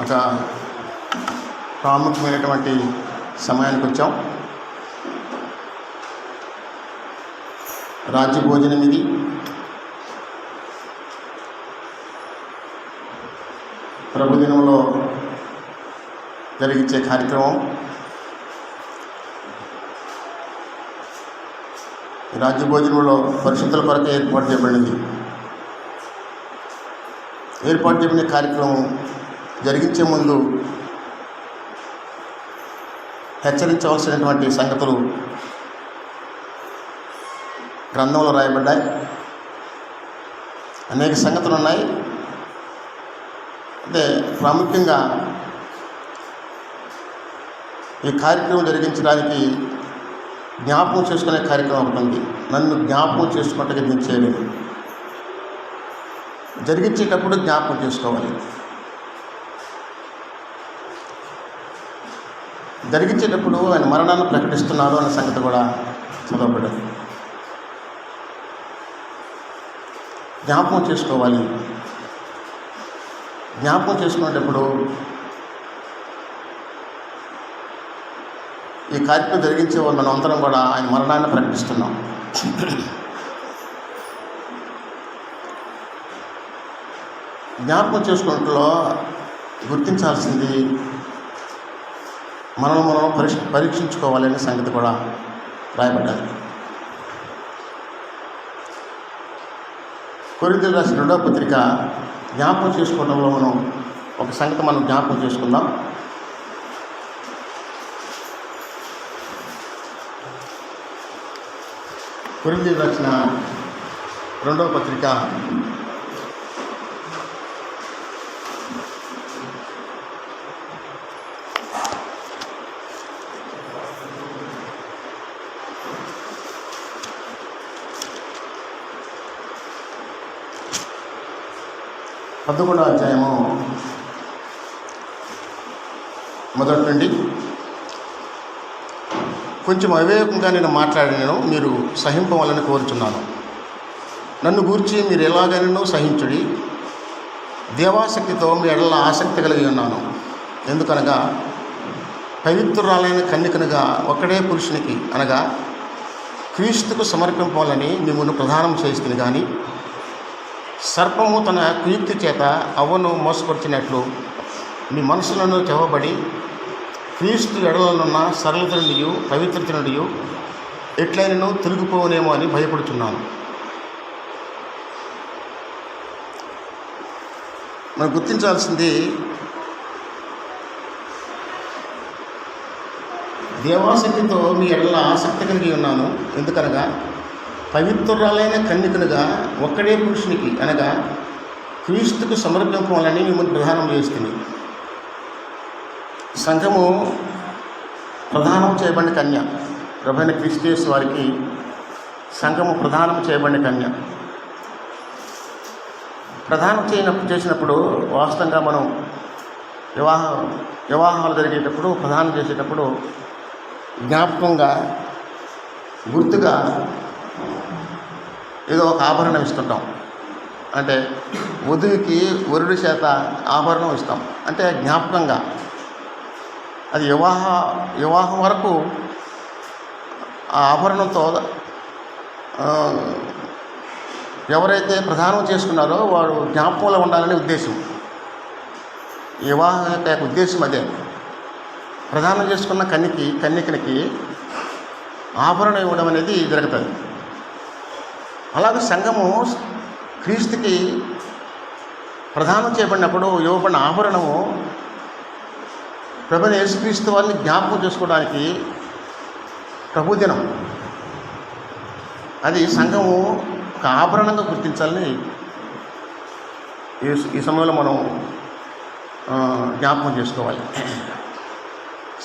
ఒక ప్రాముఖ్యమైనటువంటి సమయానికి వచ్చాం. రాజ్య భోజనం ఇది. ప్రభుదినంలో జరిగించే కార్యక్రమం. రాజ్య భోజనంలో పరిశుద్ధుల కొరకు ఏర్పాటు చేయబడింది. ఏర్పాటు చేయబడిన కార్యక్రమం జరిగించే ముందు హెచ్చరించవలసినటువంటి సంగతులు గ్రంథంలో రాయబడ్డాయి. అనేక సంగతులు ఉన్నాయి. అంటే ప్రాముఖ్యంగా ఈ కార్యక్రమం జరిగించడానికి జ్ఞాపకం చేసుకునే కార్యక్రమం ఒకటి ఉంది. నన్ను జ్ఞాపకం చేసుకుంటే నేను చేయలేదు జరిగించేటప్పుడు జ్ఞాపకం చేసుకోవాలి. జరిగించేటప్పుడు ఆయన మరణాన్ని ప్రకటిస్తున్నారు అనే సంగతి కూడా చదవబడింది జ్ఞాపకం చేసుకోవాలి. జ్ఞాపకం చేసుకునేటప్పుడు ఈ కార్యక్రమం జరిగించే వాళ్ళు మనం అందరం కూడా ఆయన మరణాన్ని ప్రకటిస్తున్నాం. జ్ఞాపకం చేసుకున్నట్లో గుర్తించాల్సింది మనల్ని మనం పరీక్ష పరీక్షించుకోవాలనే సంగతి కూడా రాయబడ్డది కొరింతలు రాసిన రెండవ పత్రిక జ్ఞాపకం చేసుకోవడంలో మనం ఒక సంగతి మనం జ్ఞాపకం చేసుకుందాం. కొరింతలు రాసిన రెండవ పత్రిక పదకొండో అధ్యాయము మొదటి నుండి. కొంచెం అవివేకంగా నేను మాట్లాడినను మీరు సహింపవాలని కోరుచున్నాను. నన్ను గూర్చి మీరు ఎలాగైనా సహించుడి. దేవాసక్తితో మీ ఎడల ఆసక్తి కలిగి ఉన్నాను. ఎందుకనగా పవిత్రురాలైన కన్నికనుగా ఒక్కడే పురుషునికి అనగా క్రీస్తుకు సమర్పింపాలని మిమ్మల్ని ప్రధానం చేస్తుంది కానీ సర్పము తన కుయుక్తి చేత అవ్వను మోసపరిచినట్లు మీ మనసులను చెవబడి క్రీస్తు ఎడలనున్న సరళతనుడియు పవిత్రతనుడియు ఎట్లయినను తిరిగిపోవనేమో అని భయపడుతున్నాను మనం గుర్తించాల్సింది దేవాసక్తితో మీ ఎడల ఆసక్తి కలిగి ఉన్నాను. ఎందుకనగా పవిత్రురాలైన కన్యకనుగా ఒక్కడే పురుషునికి అనగా క్రీస్తుకు సమర్పించాలని మిమ్మల్ని ప్రధానం చేస్తుంది. సంఘము ప్రధానం చేయబడిన కన్య. ప్రభైన క్రిస్టియస్ వారికి సంఘము ప్రధానం చేయబడిన కన్య. ప్రధానం చేయనప్పుడు చేసినప్పుడు వాస్తవంగా మనం వివాహ వివాహాలు జరిగేటప్పుడు ప్రధానం చేసేటప్పుడు జ్ఞాపకంగా గుర్తుగా ఏదో ఒక ఆభరణం ఇస్తుంటాం. అంటే వధువుకి వరుడి చేత ఆభరణం ఇస్తాం. అంటే జ్ఞాపకంగా. అది వివాహ వివాహం వరకు ఆ ఆభరణంతో ఎవరైతే ప్రధానం చేసుకున్నారో వాడు జ్ఞాపకంలో ఉండాలనే ఉద్దేశం. వివాహం యొక్క ఉద్దేశం అదే. ప్రధానం చేసుకున్న కన్నికి కన్యకనికి ఆభరణం ఇవ్వడం అనేది జరుగుతుంది. అలాగే సంఘము క్రీస్తుకి ప్రధానం చేయబడినప్పుడు ఇవ్వబడిన ఆభరణము ప్రభుని యేసుక్రీస్తు వారిని జ్ఞాపకం చేసుకోవడానికి ప్రభుదినం. అది సంఘము ఒక ఆభరణంగా గుర్తించాలని ఈ ఈ సమయంలో మనం జ్ఞాపకం చేసుకోవాలి.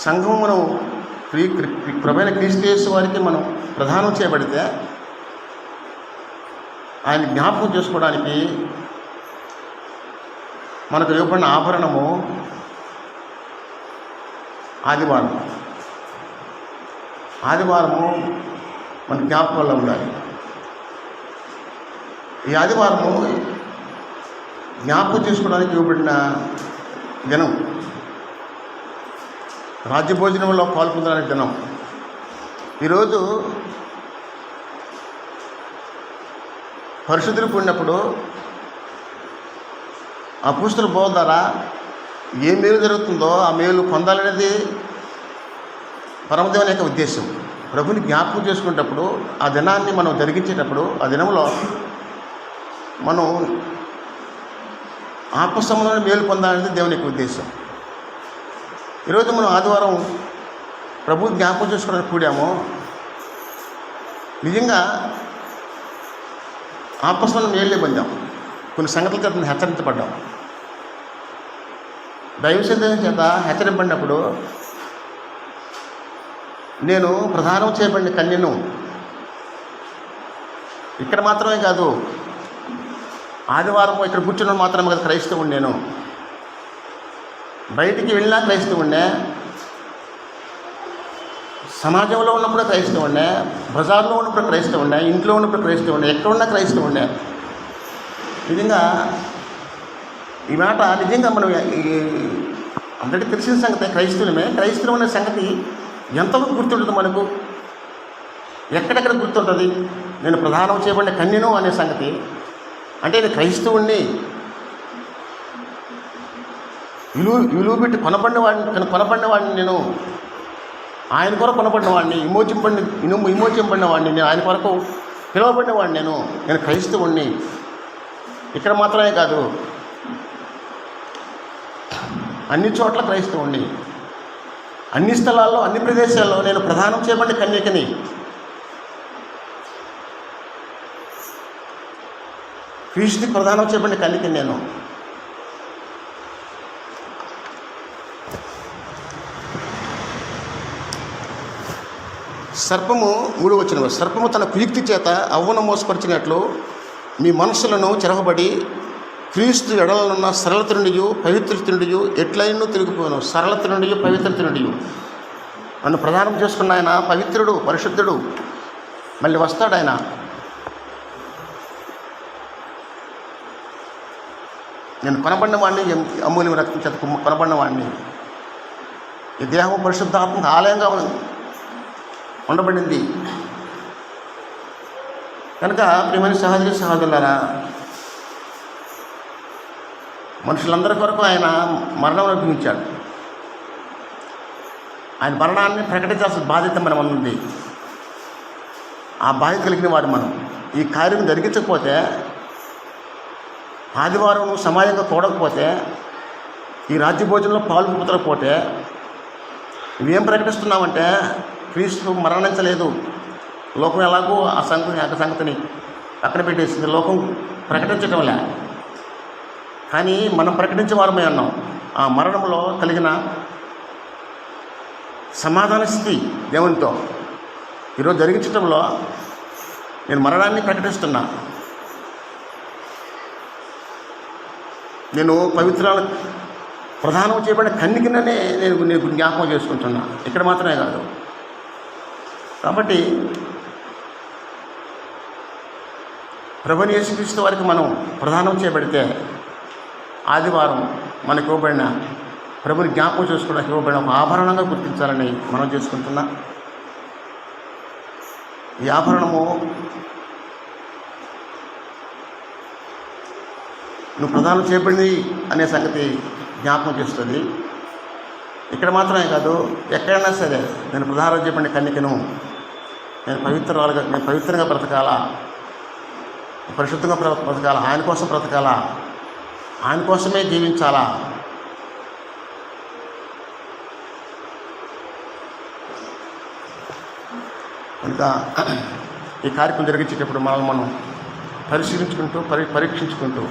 సంఘం మనం క్రీ ప్రభైన క్రీస్తు యేసు వారికి మనం ప్రధానం చేయబడితే ఆయన జ్ఞాపకం చేసుకోవడానికి మనకు ఇవ్వబడిన ఆభరణము ఆదివారం. ఆదివారము మన జ్ఞాపకంలో ఉండాలి. ఈ ఆదివారము జ్ఞాపకం చేసుకోవడానికి ఇవ్వబడిన దినం. రాజ్య భోజనంలో పాల్పొందడానికి దినం. ఈరోజు పరిశుద్ధులు కూడినప్పుడు అపుస్తుల బోధ ద్వారా ఏ మేలు జరుగుతుందో ఆ మేలు పొందాలనేది పరమదేవుని యొక్క ఉద్దేశం. ప్రభుని జ్ఞాపకం చేసుకునేటప్పుడు ఆ దినాన్ని మనం జరిగించేటప్పుడు ఆ దినంలో మనం ఆత్మ మేలు పొందాలనేది దేవుని యొక్క ఉద్దేశం. ఈరోజు మనం ఆదివారం ప్రభు జ్ఞాపకం చేసుకోవడానికి కూడాము నిజంగా ఆత్మస్వరం ఏళ్ళే పొందాం కొన్ని సంఘటనల చేత హెచ్చరించబడ్డాం. దైవ చేత హెచ్చరింపడినప్పుడు నేను ప్రధానం చేయబడిన కన్యను ఇక్కడ మాత్రమే కాదు ఆదివారం ఇక్కడ కూర్చున్న మాత్రమే కదా క్రైస్తవుడు నేను బయటికి వెళ్ళినా క్రైస్తవుడినే సమాజంలో ఉన్నప్పుడు క్రైస్తవుడినే బజార్లో ఉన్నప్పుడు క్రైస్తవుడినే ఇంట్లో ఉన్నప్పుడు క్రైస్తవుడినే ఎక్కడ ఉన్నా క్రైస్తవుడినే నిజంగా ఈ మాట నిజంగా మనం ఈ అందరికీ తెలిసిన సంగతి క్రైస్తవులమే. క్రైస్తవం అనే సంగతి ఎంతవరకు గుర్తుంటుంది మనకు? ఎక్కడెక్కడ గుర్తుంటుంది? నేను ప్రధానం చేయబడిన కన్యను అనే సంగతి. అంటే నేను క్రైస్తవుణ్ణి. విలువ విలువ పెట్టి కొనబడిన వాడిని కొనబడిన వాడిని నేను. ఆయన కొరకు కొనబడిన వాడిని విమోచింపడిన ఇనుము విమోచింపడిన వాడిని నేను ఆయన కొరకు పిలువబడిన వాడిని నేను. నేను క్రైస్తవుణ్ణి. ఇక్కడ మాత్రమే కాదు. అన్ని చోట్ల క్రైస్తవుణ్ణి. అన్ని స్థలాల్లో అన్ని ప్రదేశాల్లో నేను ప్రధానం చేయబడిన కన్యకని. క్రీస్తుకి ప్రధానం చేయబడిన కన్యకని నేను. సర్పము మూడు వచ్చిన సర్పము తన కుయుక్తి చేత అవ్వను మోసపరిచినట్లు మీ మనస్సులను చెరవబడి క్రీస్తు ఎడలనున్న సరళత నుండి పవిత్రత నుండి ఎట్లయినో తిరిగిపోయాను సరళత నుండి పవిత్రత నుండి నన్ను ప్రధానం చేసుకున్న ఆయన పవిత్రుడు పరిశుద్ధుడు. మళ్ళీ వస్తాడు ఆయన. నేను కొనబడిన వాడిని ఎం- అమూల్యం రక్తం చేత కొనబడిన వాడిని ఈ దేహం పరిశుద్ధాత్మక ఆలయంగా ఉంది. ఉండబడింది. కనుక ప్రియమైన సహోదరి సహోదరులారా మనుషులందరి కొరకు ఆయన మరణం అనుభవించాడు. ఆయన మరణాన్ని ప్రకటించాల్సిన బాధ్యత మనం ఉంది. ఆ బాధ్యత కలిగిన వారు మనం. ఈ కార్యం జరిగించకపోతే ఆదివారం సమాజంగా కూడకపోతే ఈ రాజ్య భోజనంలో పాల్పొందకపోతే ఇవేం ప్రకటిస్తున్నామంటే క్రీస్తు మరణించలేదు. లోకం ఎలాగో ఆ సంగతి ఆ సంగతిని పక్కన పెట్టేసింది. లోకం ప్రకటించటంలే కానీ మనం ప్రకటించే వారమే అన్నాం ఆ మరణంలో కలిగిన సమాధాన స్థితి దేవునితో. ఈరోజు జరిగించటంలో నేను మరణాన్ని ప్రకటిస్తున్నా. నేను పవిత్రాల ప్రధానం చేయబడిన కన్నికిననే నేను నేను జ్ఞాపకం చేసుకుంటున్నా. ఇక్కడ మాత్రమే కాదు. కాబట్టి ప్రభుని యేసుక్రీస్తు వారికి మనం ప్రధానం చేయబడితే ఆదివారం మనకు ఇవ్వబడిన ప్రభుని జ్ఞాపకం చేసుకోవడానికి ఇవ్వబడిన ఒక ఆభరణంగా గుర్తించాలని మనం చేసుకుంటున్నా. ఈ ఆభరణము నువ్వు ప్రధానం చేయబడింది అనే సంగతి జ్ఞాపకం చేస్తుంది. ఇక్కడ మాత్రమే కాదు ఎక్కడైనా సరే నేను ప్రధానం చేయబడిన కన్నికను నేను పవిత్రాలుగా నేను పవిత్రంగా బ్రతకాలా? పరిశుద్ధంగా బ్రతకాలా? ఆయన కోసం బ్రతకాలా? ఆయన కోసమే జీవించాలా? కనుక ఈ కార్యక్రమం జరిగించేటప్పుడు మనల్ని మనం పరిశీలించుకుంటూ పరి పరీక్షించుకుంటూ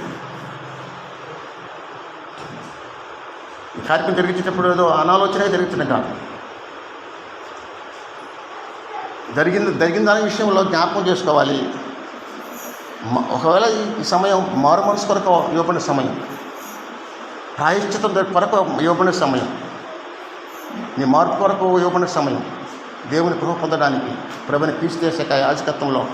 కార్యక్రమం జరిగించేటప్పుడు ఏదో అనాలోచనగా జరుగుతున్నాయి కాదు జరిగింది జరిగిన దాని విషయంలో జ్ఞాపకం చేసుకోవాలి. ఒకవేళ ఈ- సమయం మారు మనసు కొరకు ఇవ్వబడిన సమయం. ప్రాయశ్చితం కొరకు ఇవ్వబడిన సమయం. నీ మార్పు కొరకు ఇవ్వబడిన సమయం. దేవుని కృప పొందడానికి ప్రభుని క్రీస్తు యాజకత్వంలో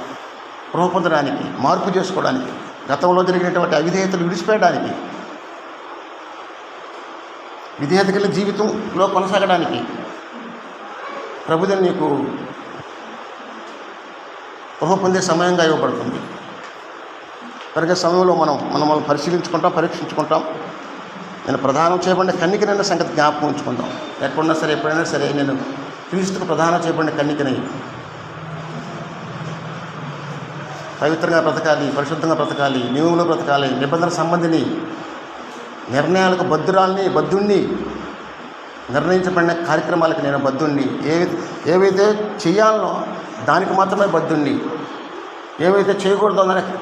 కృప పొందడానికి మార్పు చేసుకోవడానికి గతంలో జరిగినటువంటి అవిధేయతలు విడిచిపెట్టడానికి విధేయత కలిగిన జీవితంలో కొనసాగడానికి ప్రభుత్వం నీకు ఊహ పొందే సమయంగా ఇవ్వబడుతుంది. కనుక సమయంలో మనం మనం మనం పరిశీలించుకుంటాం పరీక్షించుకుంటాం. నేను ప్రధానం చేయబడిన కన్నికనైన సంగతి జ్ఞాపకం ఉంచుకుంటాం ఎక్కడున్నా సరే ఎప్పుడైనా సరే నేను క్రీస్తుకు ప్రధానం చేయబడిన కన్నికని పవిత్రంగా బ్రతకాలి పరిశుద్ధంగా బ్రతకాలి నియమంలో బ్రతకాలి నిబంధన సంబంధిని నిర్ణయాలకు బద్దురాల్ని బద్దుణ్ణి నిర్ణయించబడిన కార్యక్రమాలకు నేను బద్దుణ్ణి ఏవి ఏవైతే చేయాలనో దానికి మాత్రమే బద్దుణ్ణి ఏవైతే చేయకూడదో దానికి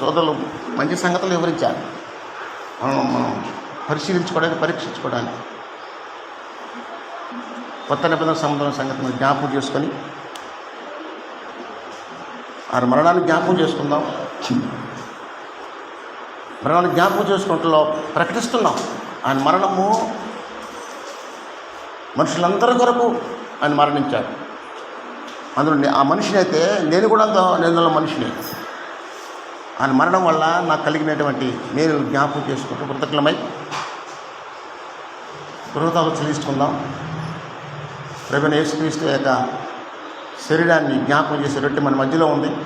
సోదరులు మంచి సంగతులు వివరించారు మనం మనం పరిశీలించుకోవడానికి పరీక్షించుకోవడానికి. కొత్త నిబంధన సంబంధం సంగతిని జ్ఞాపకం చేసుకొని ఆ మరణాన్ని జ్ఞాపకం చేసుకుందాం. మరణాన్ని జ్ఞాపకం చేసుకుంటలో ప్రకటిస్తున్నాం. ఆయన మరణము మనుషులందరి కొరకు ఆయన మరణించారు. అందులో ఆ మనిషిని అయితే నేను కూడా అంత నేను మనిషిని. ఆయన మరణం వల్ల నాకు కలిగినటువంటి నేను జ్ఞాపకం చేసుకుంటూ కృతజ్ఞమై కృతజ్ఞతలు చెల్లించుకుందాం. ప్రభుని యేసుక్రీస్తు యొక్క శరీరాన్ని జ్ఞాపకం చేసే రొట్టె మన మధ్యలో ఉంది.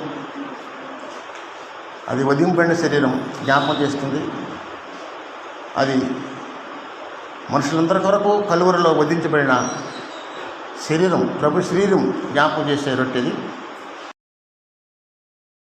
అది వధింపబడిన శరీరం జ్ఞాపకం చేస్తుంది. అది మనుషులందరి కొరకు కలువరిలో వధించబడిన శరీరం ప్రభు శరీరం జ్ఞాపకం చేసే రొట్టెది.